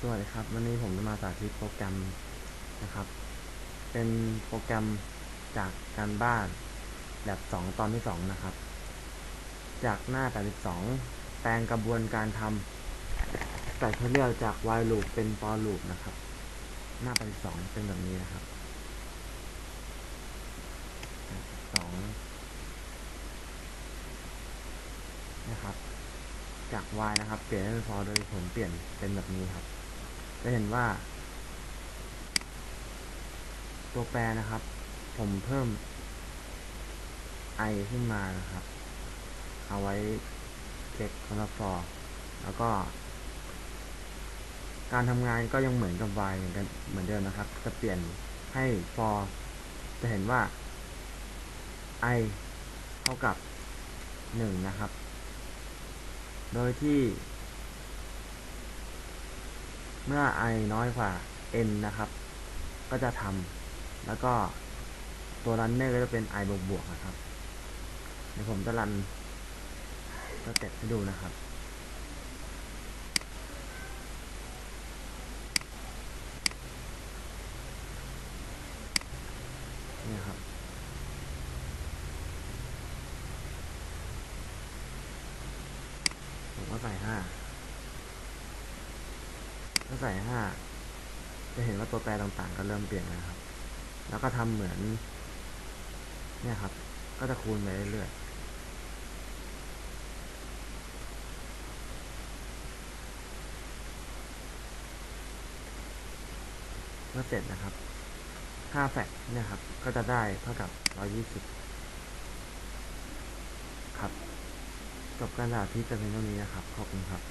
สวัสดีครับ วันนี้ผมจะมาสาธิตโปรแกรมนะครับ เป็นโปรแกรมจากการบ้านแบบ2ตอนที่ 2 นะครับ จากหน้า 82 แปลงกระบวนการทำแต่เขาเรียกจาก while loop เป็น for loop นะครับ หน้า 82 เป็นแบบนี้นะครับ2นะครับ จาก y นะครับ เปลี่ยนเป็น for โดยผมเปลี่ยนเป็นแบบนี้ครับ จะเห็นว่า ตัวแปรนะครับ ผมเพิ่ม i ขึ้นมานะครับ เอาไว้เช็คสำหรับ for แล้วก็ การทำงานก็ยังเหมือนกับ y เหมือนกันเหมือนเดิมนะครับ จะเปลี่ยนให้ for จะเห็นว่า i เท่ากับ 1 นะครับ โดยที่ เมื่อ i น้อยกว่า n นะครับ ก็จะทำแล้วก็ตัว runner ก็จะเป็น i บวกบวกนะครับเดี๋ยวผมจะรันสเต็ปให้ดูนะครับนี่ครับผมก็ใส่ห้า ถ้าใส่ห้าจะเห็นว่าตัวแปรต่างๆ ก็เริ่มเปลี่ยนแล้วครับ แล้วก็ทำเหมือน เนี่ยครับ ก็จะคูณไปเรื่อยๆเมื่อเสร็จนะครับค่าแฟกเนี่ยครับ ก็จะได้เท่ากับ120ครับ จบการสาธิตแต่เพียงเท่านี้นะครับ ขอบคุณครับ